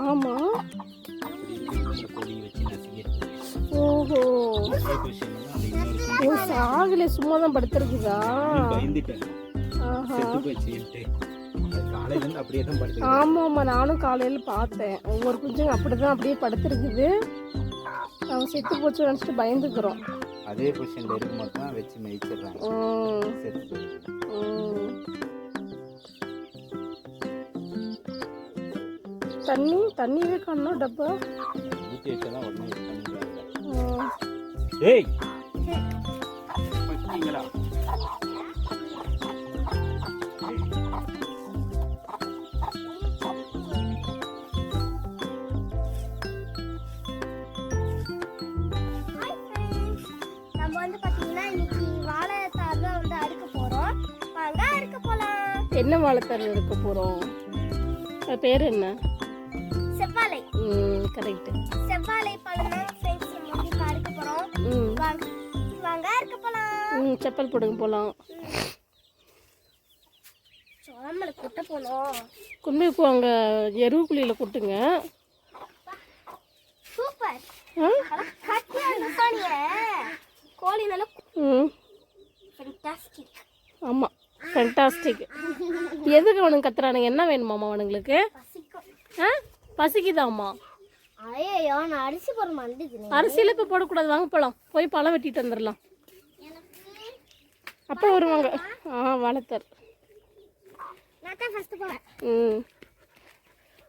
ஆமாம் அப்படி இந்த கொடி வச்சு நசுக்கிட்டு ஓஹோ. ஓ சாகலை சும்மா தான் படுத்துருக்குதா பயந்துட்டேன். செத்து ஆமாம் ஆமாம் நானும் காலையில் பார்த்தேன். ஒவ்வொரு குஞ்சும் அப்படி தான் அப்படியே படுத்துருக்குது. அவன் செத்து போச்சு நினச்சிட்டு பயந்துக்கிறோம். அதே பொசிஷனில் இருக்கும்போது தான் வச்சு மேய்ச்சிடுறாங்க. செத்து போயிடுது. வாழைத்தார் தான் வந்து அறுக்க போறோம். வாங்க அறுக்க போலாம். என்ன வாழைத்தார் எடுக்க போகிறோம் பேர் என்ன? கரெக்டு செவ்வாழை பழம் தான் ஃப்ரெண்ட்ஸ் நம்ம வந்து இப்ப அறுக்க போறோம். ம். வாங்க வாங்க அறுக்க போலாம். ம் செப்பல் போடுங்க போகலாம் சோளமலை குட்ட கொண்டு போய் அங்கே எருவு குழியில் கொட்டுங்க சூப்பர். கோழி நல்லா ம். ஃபென்டாஸ்டிக் ஆமாம் ஃபென்டாஸ்டிக் எதுக்கு அவனுங்க கத்துறானுங்க? என்ன வேணுமாம்மா அவனுங்களுக்கு? ஆ? பசிக்குதாம்மா? ஐயோ நான் அரிசி போட மறந்துக்கிறேன் அரிசியில் இப்போ போடக்கூடாது. வாங்க போகலாம் போய் பழம் வெட்டிட்டு வந்துடலாம் அப்போ வருவாங்க. ஆ வளர்த்தார் ம்.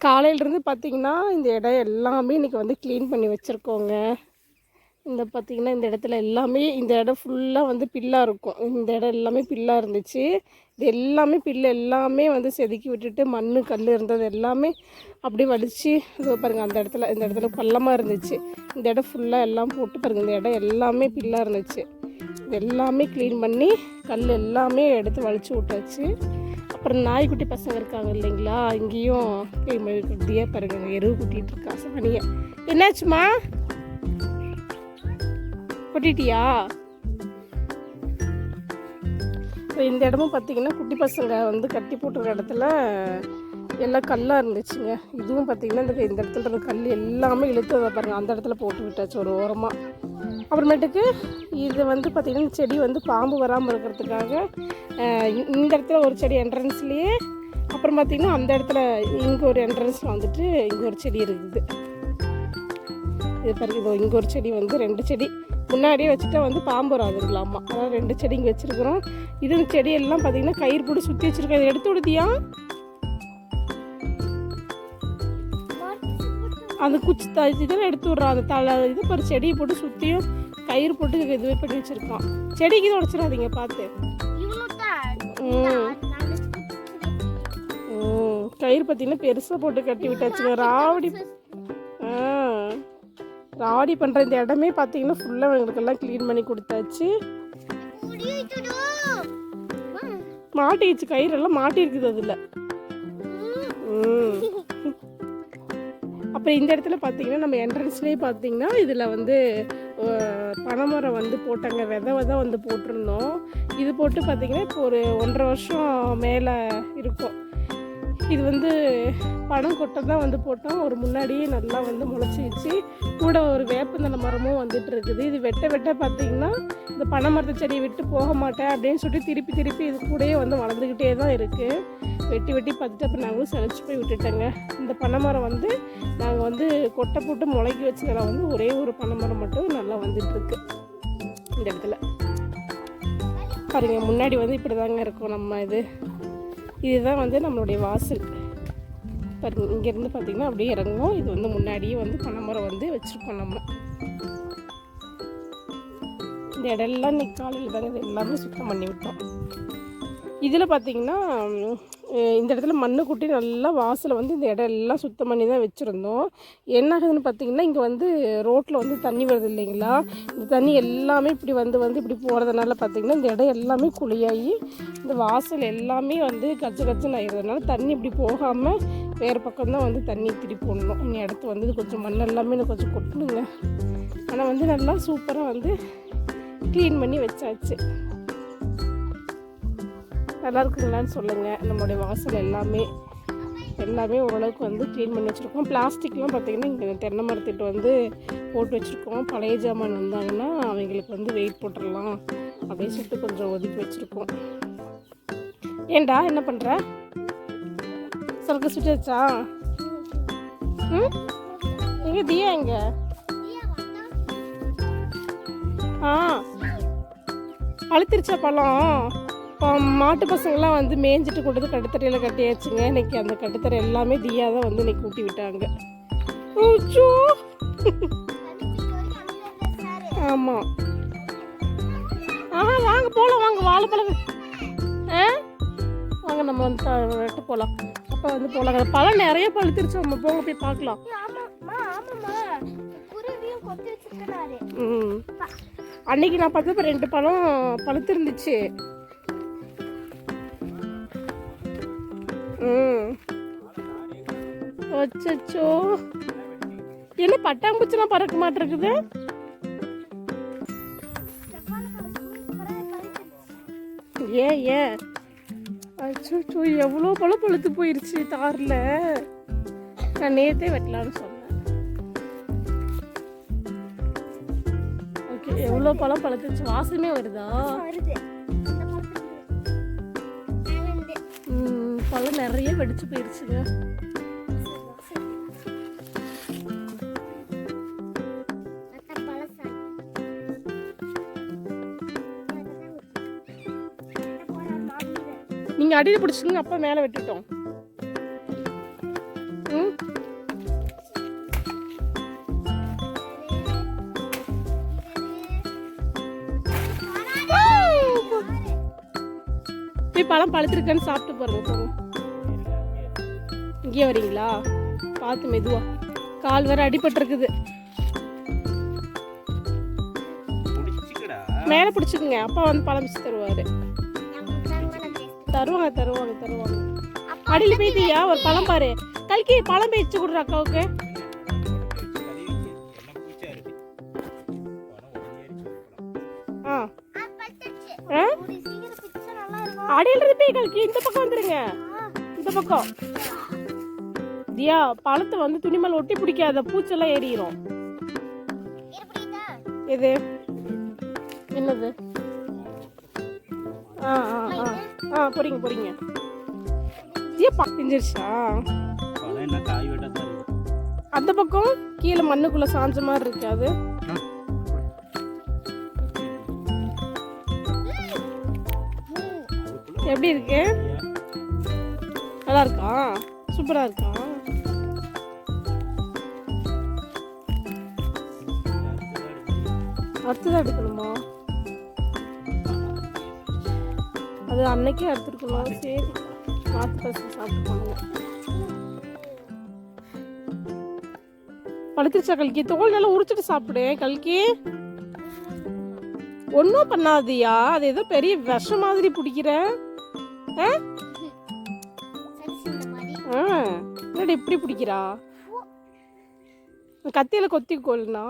காலையிலேருந்து பார்த்தீங்கன்னா இந்த இடம் எல்லாமே இன்றைக்கி வந்து க்ளீன் பண்ணி வச்சுருக்கோங்க. இந்த பார்த்திங்கன்னா இந்த இடத்துல எல்லாமே இந்த இடம் ஃபுல்லாக வந்து பில்லாக இருக்கும். இந்த இடம் எல்லாமே பில்லாக இருந்துச்சு. இது எல்லாமே பில்லு எல்லாமே வந்து செதுக்கி விட்டுட்டு மண் கல் இருந்தது எல்லாமே அப்படியே வலிச்சு இதோ பாருங்கள் அந்த இடத்துல இந்த இடத்துல பள்ளமாக இருந்துச்சு. இந்த இடம் ஃபுல்லாக எல்லாம் போட்டு பாருங்கள் இந்த இடம் எல்லாமே பில்லாக இருந்துச்சு. இது எல்லாமே க்ளீன் பண்ணி கல் எல்லாமே எடுத்து வலிச்சு விட்டாச்சு. அப்புறம் நாய்க்குட்டி பசங்க இருக்காங்க இல்லைங்களா இங்கேயும் க்ளீன் பண்ணி பாருங்க எருவு குட்டிகிட்டு இருக்கா சாணியை. என்னாச்சுமா கொட்டிட்டியா இப்போ இந்த இடமும் பார்த்தீங்கன்னா குட்டி பசங்க வந்து கட்டி போட்டுருக்க இடத்துல எல்லாம் கல்லாக இருந்துச்சுங்க. இதுவும் பார்த்தீங்கன்னா இந்த இந்த இடத்துல இருக்க கல் எல்லாமே இழுத்ததை பாருங்கள் அந்த இடத்துல போட்டு விட்டாச்சு ஒரு ஓரமாக அப்புறமேட்டுக்கு இது வந்து பார்த்திங்கன்னா இந்த செடி வந்து பாம்பு வராமல் இருக்கிறதுக்காக இந்த- இந்த இடத்துல ஒரு செடி என்ட்ரன்ஸ்லேயே அப்புறம் பார்த்திங்கன்னா அந்த இடத்துல இங்கே ஒரு என்ட்ரன்ஸில் வந்துட்டு இங்கே ஒரு செடி இருக்குது. இது பாருங்க இதோ இங்கே ஒரு செடி வந்து ரெண்டு செடி. முன்னாடியே வச்சுட்டா வந்து பாம்பு வராதுங்களாமா அதான் ரெண்டு செடி இங்கே வச்சுருக்குறோம். இது செடி எல்லாம் பார்த்தீங்கன்னா கயிறு போட்டு சுற்றி வச்சுருக்கோம். இதை எடுத்து விடுதியா? அந்த குச்சி த இதெல்லாம் எடுத்து விட்றான் அந்த தலை இது ஒரு செடியை போட்டு சுற்றியும் கயிறு போட்டு இதுவே பண்ணி வச்சுருக்கான். செடிக்கு இது உடச்சிடாதீங்க பார்த்து. கயிறு பார்த்தீங்கன்னா பெருசாக போட்டு கட்டி விட்டாச்சுங்க. ராவடி ராடி பண்ணுற இந்த இடமே பார்த்தீங்கன்னா ஃபுல்லாக எங்களுக்கெல்லாம் க்ளீன் பண்ணி கொடுத்தாச்சு. மாட்டிடுச்சு கயிறெல்லாம் மாட்டிருக்குது அதில். அப்புறம் இந்த இடத்துல பார்த்தீங்கன்னா நம்ம என்ட்ரன்ஸ்லேயே பார்த்தீங்கன்னா இதில் வந்து பனைமரம் வந்து போட்டாங்க. விதை விதை வந்து போட்டிருந்தோம். இது போட்டு பார்த்தீங்கன்னா இப்போ ஒரு ஒன்றரை வருஷம் மேலே இருக்கும். இது வந்து பணம் கொட்டை தான் வந்து போட்டோம் ஒரு முன்னாடியே நல்லா வந்து முளைச்சிச்சு கூட ஒரு வேப்பந்தலை மரமும் வந்துட்டு இருக்குது இது வெட்ட வெட்ட பார்த்தீங்கன்னா இந்த பனை மரத்தை செடியை விட்டு போக மாட்டேன் அப்படின்னு சொல்லிட்டு திருப்பி திருப்பி இது கூடயே வந்து வளர்ந்துக்கிட்டே தான் இருக்குது வெட்டி வெட்டி பார்த்துட்டு அப்புறம் நாங்களும் சளைச்சு போய் விட்டுட்டேங்க. இந்த பனை மரம் வந்து நாங்கள் வந்து கொட்டை போட்டு முளைக்கி வச்சதில் வந்து ஒரே ஒரு பனை மரம் மட்டும் நல்லா வந்துட்டுருக்கு. இந்த இடத்துல. பாருங்க முன்னாடி வந்து இப்படி தாங்க இருக்கும் நம்ம இது. இதுதான் வந்து நம்மளுடைய வாசல். பாருங்க இங்கேருந்து பார்த்தீங்கன்னா அப்படியே இறங்கும் இது வந்து முன்னாடியே வந்து பனைமரம் வந்து வச்சுருக்கோம் நம்ம. இந்த இடம்லாம் இன்னைக்கு காலையில் தாங்க எல்லாமே சுத்தம் பண்ணி விட்டோம். இதில் பார்த்திங்கன்னா இந்த இடத்துல மண்ணை கொட்டி நல்லா வாசலை வந்து இந்த இடம் எல்லாம் சுத்தம் பண்ணி தான் வச்சுருந்தோம். என்ன ஆகுதுன்னு பார்த்திங்கன்னா இங்கே வந்து ரோட்டில் வந்து தண்ணி வருது இல்லைங்களா? இந்த தண்ணி எல்லாமே இப்படி வந்து வந்து இப்படி போகிறதுனால பார்த்தீங்கன்னா இந்த இடம் எல்லாமே குழியாகி இந்த வாசல் எல்லாமே வந்து கச்சு கச்சுன்னு ஆயிடுறதுனால தண்ணி இப்படி போகாமல் வேறு பக்கம் தான் வந்து தண்ணி திருப்பி போடணும். இந்த இடத்து வந்து கொஞ்சம் மண் எல்லாமே இன்னும் கொஞ்சம் கொட்டணுங்க ஆனால் வந்து நல்லா சூப்பராக வந்து க்ளீன் பண்ணி வச்சாச்சு. நல்லா இருக்குங்களான்னு சொல்லுங்கள் நம்மளுடைய வாசல் எல்லாமே எல்லாமே ஓரளவுக்கு வந்து க்ளீன் பண்ணி வச்சுருக்கோம். பிளாஸ்டிக்லாம் பார்த்திங்கன்னா இங்கே தென்னை மரத்திட்டு வந்து போட்டு வச்சுருக்கோம். பழைய ஜாமான் வந்தாங்கன்னா அவங்களுக்கு வந்து வெயிட் போட்டுடலாம் அப்படின்னு சொல்லிட்டு கொஞ்சம் ஒதுக்கி வச்சுருக்கோம். ஏண்டா என்ன பண்ணுற சொல்க சுட்டு வச்சா ம்? எங்கே தியா எங்க? ஆ. அழுத்திருச்சா பழம்? மாட்டு பசங்கள்லாம் வந்து மேய்ஞ்சிட்டு கொண்டு வந்து கட்டுத்தரையில் கட்டியாச்சுங்க. இன்னைக்கு அந்த கட்டுத்தரை எல்லாமே தியா தான் வந்து இன்னைக்கு ஊட்டி விட்டாங்க. ஆமாம் ஆஹா வாங்க போகலாம் வாங்க வாழைப்பழம் ஆ? வாங்க நம்ம வந்து வெட்ட போகலாம் அப்போ வந்து போகலாம் பழம் நிறைய பழுத்திருச்சு. நம்ம போங்க போய் பார்க்கலாம். ம். அன்னைக்கு நான் பார்த்தப்ப ரெண்டு பழம் பழுத்திருந்துச்சு. அச்சச்சோ. என்ன பட்டாம்பூச்சிலாம் பறக்க மாட்டிருக்குது ஏன் ஏன் அச்சோ எவ்வளோ பழம் பழுத்து போயிருச்சு தாரில். நான் நேத்தே வெட்டலான்னு சொன்னேன். ஓகே எவ்வளோ பழம் பழுத்துச்சு வாசமே வருதா? பழம் நிறைய வெடிச்சு போயிருச்சுங்க. நீங்கள் அடியில் பிடிச்சிங்க அப்பா மேலே விட்டுட்டோம். ம். போய் பழம் பழுத்திருக்கான்னு சாப்பிட்டு பாருங்க போங்க இங்கே வரீங்களா? பார்த்து மெதுவா. கால் வேற அடிபட்டிருக்குது. மேலே பிடிச்சிக்குங்க. அப்பா வந்து பழம் பிச்சு தருவார். தருவாங்க தருவாங்க தருவாங்க. அடியில் போய்த்தியா ஒரு பழம் பாரு. கல்கி பழம் பேச்சு கொடுற அக்காவுக்கு. ஆ. ஆ, அடியில் இருப்பே கல்கி இந்த பக்கம் வந்துருங்க. இந்த பக்கம். தியா பழத்தை வந்து துணிமேல் ஒட்டி பிடிக்காத பூச்செல்லாம் ஏறிடும் இது எது? என்னது? ஆ ஆ ஆ. ஆ பொறிங்க பொறிங்க தியா பிஞ்சிருச்சா அந்த பக்கம் கீழே மண்ணுக்குள்ள சாஞ்ச மாதிரி இருக்கு அது. எப்படி இருக்கு? நல்லா இருக்கா? சூப்பரா இருக்கா? அறுத்துதான் எடுக்கணுமா? அது அன்னைக்கே அறுத்துருக்கணும் சரி. மாத்து பசங்க சாப்பிட்டு போனோம் பழுத்திருச்சா கல்கி? தோல் நல்லா உரிச்சிட்டு சாப்பிடு கல்கி. ஒன்றும் பண்ணாதியா. அது ஏதோ பெரிய விஷம் மாதிரி பிடிக்கிற. என்னடி இப்படி பிடிக்கிறா? கத்தியில கொத்தி கொள்ளுனா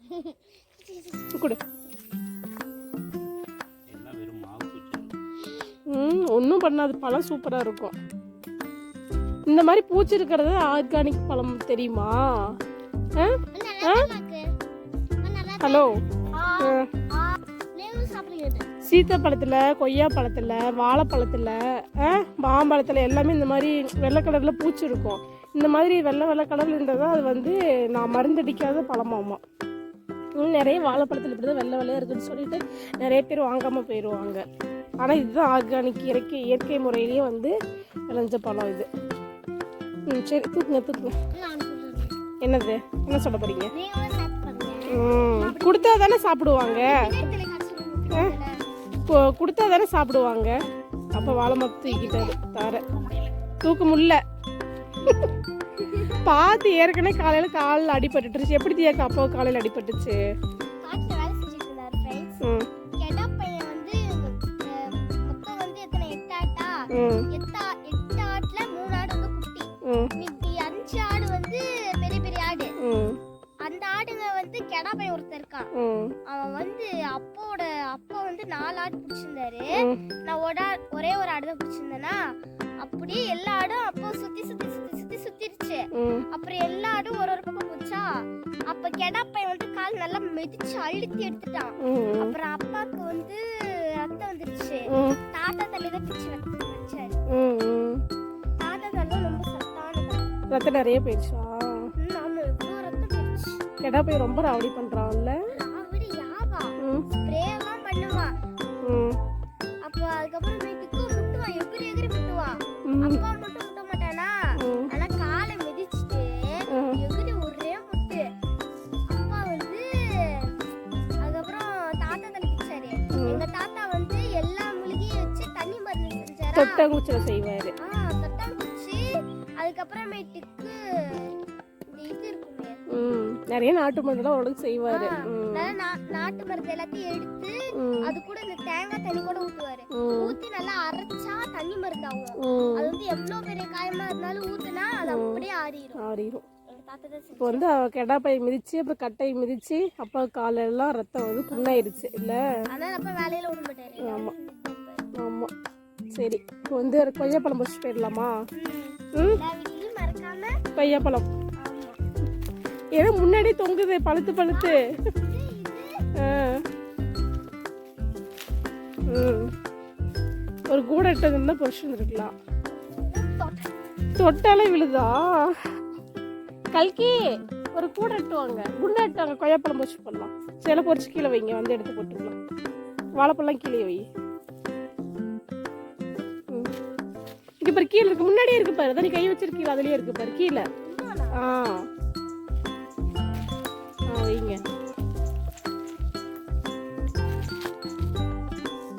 கொடு. ம் ஒன்றும் பண்ணாது. பழம் சூப்பராக இருக்கும். இந்த மாதிரி பூச்சி இருக்கிறது ஆர்கானிக் பழம் தெரியுமா? ஆ? ஹலோ ஆ, சீத்தாப்பழத்தில் கொய்யா பழத்தில் வாழைப்பழத்தில் மாம்பழத்தில் எல்லாமே இந்த மாதிரி வெள்ளை கலரில் பூச்சி இருக்கும். இந்த மாதிரி வெள்ளை வெள்ளை கலரில் இருந்ததா அது வந்து நான் மருந்தடிக்காத பழமாமா. நிறைய வாழைப்பழத்தில் இப்படி தான் வெள்ளை வெள்ளையாக இருக்குன்னு சொல்லிட்டு நிறைய பேர் வாங்காமல் போயிடுவாங்க ஆனால் இதுதான் ஆர்கானிக் இயற்கை இயற்கை முறையிலேயே வந்து விளைஞ்ச பழம் இது. ம் சரி தூக்குங்க தூக்குங்க. என்னது? என்ன சொல்ல போகிறீங்க ம் கொடுத்தா தானே சாப்பிடுவாங்க. கொடுத்தா தானே சாப்பிடுவாங்க. அப்போ வாழை மரத்து தூக்கிட்டாரு தார தூக்க முடியல. பார்த்து ஏற்கனவே காலையில் காலில் அடிபட்டுருச்சு எப்படி தியாக்கா அப்போ காலையில் அடிபட்டுச்சு. ம். எட்டா எட்டு ஆட்டுல மூணு ஆடு வந்து குட்டி. மீதி அஞ்சு ஆடு வந்து பெரிய பெரிய ஆடு. அந்த ஆடுங்க வந்து கெடா பையன் ஒருத்தன் இருக்கான். அவன் வந்து அப்போட அப்பா வந்து நாலு ஆடு பிடிச்சிருந்தாரு. நான் ஒரு ஒரே ஆடு தான் பிடிச்சிருந்தேனா அப்படியே எல்லா ஆடும் அப்போ சுத்தி சுத்தி சுத்தி சுத்திருச்சு. அப்புறம் எல்லா ஆடும் ஒரு ஒரு பக்கம் போச்சா அப்ப கெடாப்பை வந்து கால் நல்லா மிதிச்சு அழுத்தி எடுத்துட்டான். அப்புறம் அப்பாவுக்கு வந்து ரத்தம் வந்துருச்சு. தாத்தா தலையில பிச்சு வச்சு- வச்சாரு. தாத்தா தலை ரொம்ப சத்தானது. ரத்தம் நிறைய போயிடுச்சா? ஆமா எவ்வளோ ரத்தம் போயிடுச்சு. கெடா போய் ரொம்ப ராவடி பண்ணுறான்ல ராவடி யாவா? ம். ஸ்ப்ரே எல்லாம் பண்ணுவான் அப்போ அதுக்கப்புறம் வீட்டுக்கு முட்டுவான் எகிரி எகிரி முட்டுவான் அப்பா செஞ்சாரா தொட்டங்குச்சியில் செய்வார் பிடிச்சி அதுக்கப்புறமேட்டுக்கு நிறைய நாட்டு மருந்துலாம் ஓரளவுக்கு செய்வார். நாட்டு மருந்து எல்லாத்தையும் எடுத்து அது கூட இந்த தேங்காய் தண்ணி கூட ஊத்துவாரு. ஊத்தி நல்லா அரைச்சா தண்ணி மருந்து ஆகும். அது வந்து எவ்வளவு பெரிய காயமா இருந்தாலும் ஊத்துனா அது அப்படியே ஆறிடும் ஆறிடும் இப்போ வந்து அவ கெடாப்பை மிதிச்சு அப்புறம் கட்டையை மிதிச்சு அப்பா காலெல்லாம் ரத்தம் வந்து புண்ணாயிருச்சு. இல்லை? அதனால அப்ப வேலையில விட மாட்டாரு சரி இப்போ வந்து ஒரு கொய்யாப்பழம் பறிச்சு போயிடலாமா? ம்? கொய்யாப்பழம். ஏன்னா முன்னாடி தொங்குது பழுத்து பழுத்து. ஒரு கூட இட்டதுன்னா பொறிச்சு வந்துருக்கலாம். தொட்டாலே விழுதா? கல்கி ஒரு கூடை எட்டுவாங்க குண்டை எட்டுவாங்க கொய்யாப்பழம் பொறிச்சு போடலாம். சில பொறிச்சு கீழே வைங்க வந்து எடுத்து போட்டுக்கலாம். வாழைப்பழம் கீழே வை. இங்க பாரு கீழே இருக்கு. முன்னாடியே இருக்கு பாரு. அதான் நீ கை வச்சிருக்கீங்க அதுலயே இருக்கு பாரு. கீழே. ஆ. ஆ வைங்க.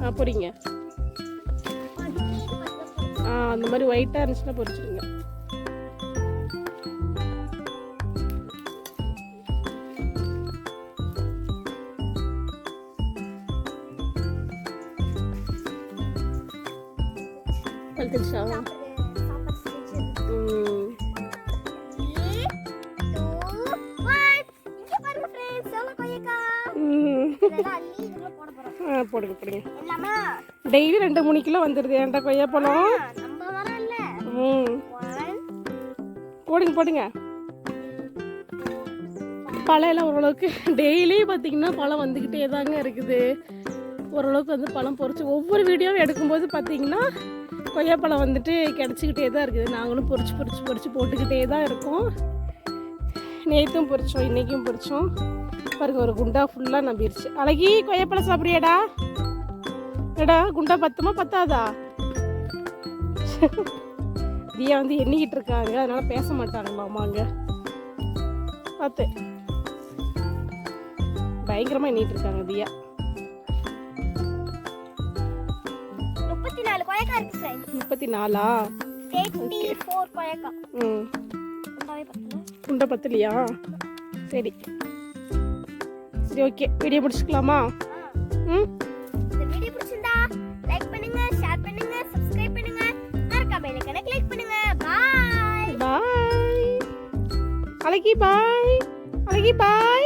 ஆ பொரிங்க. ஆ அந்த மாதிரி ஒயிட்டாக இருந்துச்சுன்னா பொறிச்சிருங்க ஆ போடுங்க போடுங்க. எல்லாமா? டெய்லி ரெண்டு மூணு கிலோ வந்துடுது ஏன்டா மரம் இல்ல. ம். போடுங்க போடுங்க. பழம் எல்லாம் ஓரளவுக்கு டெய்லி பார்த்தீங்கன்னா பழம் வந்துக்கிட்டே தாங்க இருக்குது. ஓரளவுக்கு வந்து பழம் பொறிச்சு ஒவ்வொரு வீடியோவும் எடுக்கும்போது பார்த்தீங்கன்னா கொய்யாப்பழம் வந்துட்டு கிடச்சிக்கிட்டே தான் இருக்குது. நாங்களும் பொறிச்சு பொறிச்சு பொறிச்சு போட்டுக்கிட்டே தான் இருக்கோம். நேற்றும் பொறிச்சோம் இன்றைக்கும் பொறிச்சோம் பாருங்க ஒரு குண்டா ஃபுல்லாக நம்பிருச்சு. அழகி கொய்யாப்பழம் சாப்பிட்றியாடா? ஏடா குண்டா பத்துமா பத்தாதா? தியா வந்து எண்ணிக்கிட்டு இருக்காங்க. அதனால் பேச மாட்டாங்களாமாங்க பார்த்து பயங்கரமாக எண்ணிட்டு இருக்காங்க தியா. இருக்கு friends. முப்பத்தி நாலா கொய்யாக்காய். ம். குண்டை பத்தலையா? சரி. சரி ஓகே வீடியோ முடிச்சுக்கலாமா? ஆ. ம்? இந்த வீடியோ பிடிச்சிருந்தா லைக் பண்ணுங்க ஷேர் பண்ணுங்க சப்ஸ்கிரைப் பண்ணுங்க. மறக்காம எனக்கு கிளிக் பண்ணுங்க. பாய் பாய் அழகி பாய் அழகி பாய்